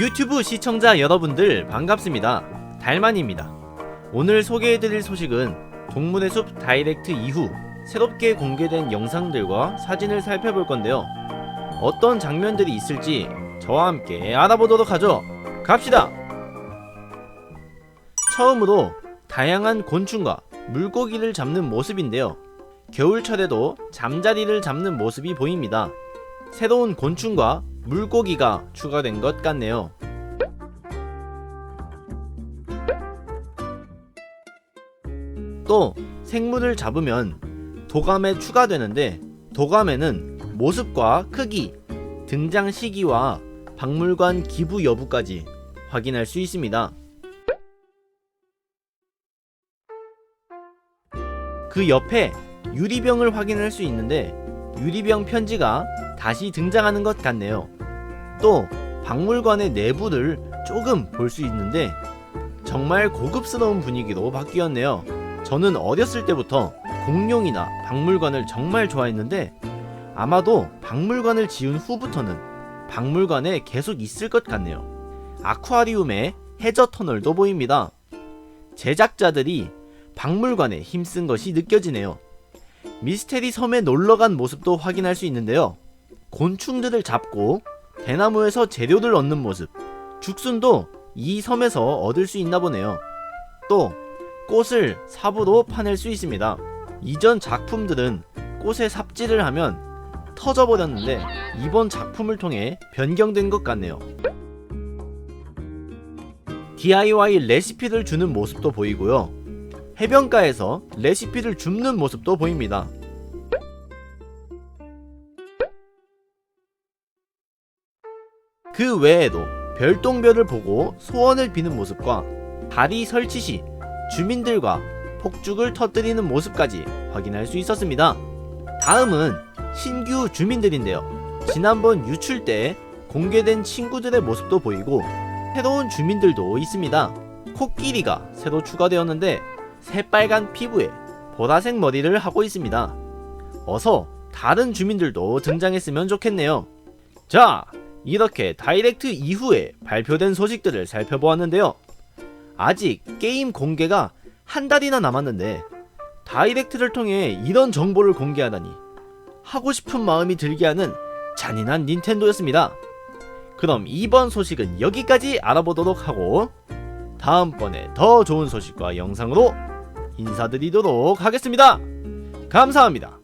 유튜브 시청자 여러분들 반갑습니다. 달만입니다. 오늘 소개해드릴 소식은 동문의 숲 다이렉트 이후 새롭게 공개된 영상들과 사진을 살펴볼 건데요. 어떤 장면들이 있을지 저와 함께 알아보도록 하죠. 갑시다! 처음으로 다양한 곤충과 물고기를 잡는 모습인데요. 겨울철에도 잠자리를 잡는 모습이 보입니다. 새로운 곤충과 물고기가 추가된 것 같네요. 또 생물을 잡으면 도감에 추가되는데 도감에는 모습과 크기, 등장 시기와 박물관 기부 여부까지 확인할 수 있습니다. 그 옆에 유리병을 확인할 수 있는데 유리병 편지가 다시 등장하는 것 같네요. 또 박물관의 내부를 조금 볼 수 있는데 정말 고급스러운 분위기로 바뀌었네요. 저는 어렸을 때부터 공룡이나 박물관을 정말 좋아했는데 아마도 박물관을 지은 후부터는 박물관에 계속 있을 것 같네요. 아쿠아리움에 해저 터널도 보입니다. 제작자들이 박물관에 힘쓴 것이 느껴지네요. 미스테리 섬에 놀러 간 모습도 확인할 수 있는데요. 곤충들을 잡고 대나무에서 재료를 얻는 모습, 죽순도 이 섬에서 얻을 수 있나 보네요. 또 꽃을 삽으로 파낼 수 있습니다. 이전 작품들은 꽃에 삽질을 하면 터져버렸는데 이번 작품을 통해 변경된 것 같네요. DIY 레시피를 주는 모습도 보이고요. 해변가에서 레시피를 줍는 모습도 보입니다. 그 외에도 별똥별을 보고 소원을 비는 모습과 다리 설치 시 주민들과 폭죽을 터뜨리는 모습까지 확인할 수 있었습니다. 다음은 신규 주민들인데요. 지난번 유출 때 공개된 친구들의 모습도 보이고 새로운 주민들도 있습니다. 코끼리가 새로 추가되었는데 새빨간 피부에 보라색 머리를 하고 있습니다. 어서 다른 주민들도 등장했으면 좋겠네요. 자, 이렇게 다이렉트 이후에 발표된 소식들을 살펴보았는데요. 아직 게임 공개가 한 달이나 남았는데 다이렉트를 통해 이런 정보를 공개하다니 하고 싶은 마음이 들게 하는 잔인한 닌텐도였습니다. 그럼 이번 소식은 여기까지 알아보도록 하고 다음번에 더 좋은 소식과 영상으로 인사드리도록 하겠습니다. 감사합니다.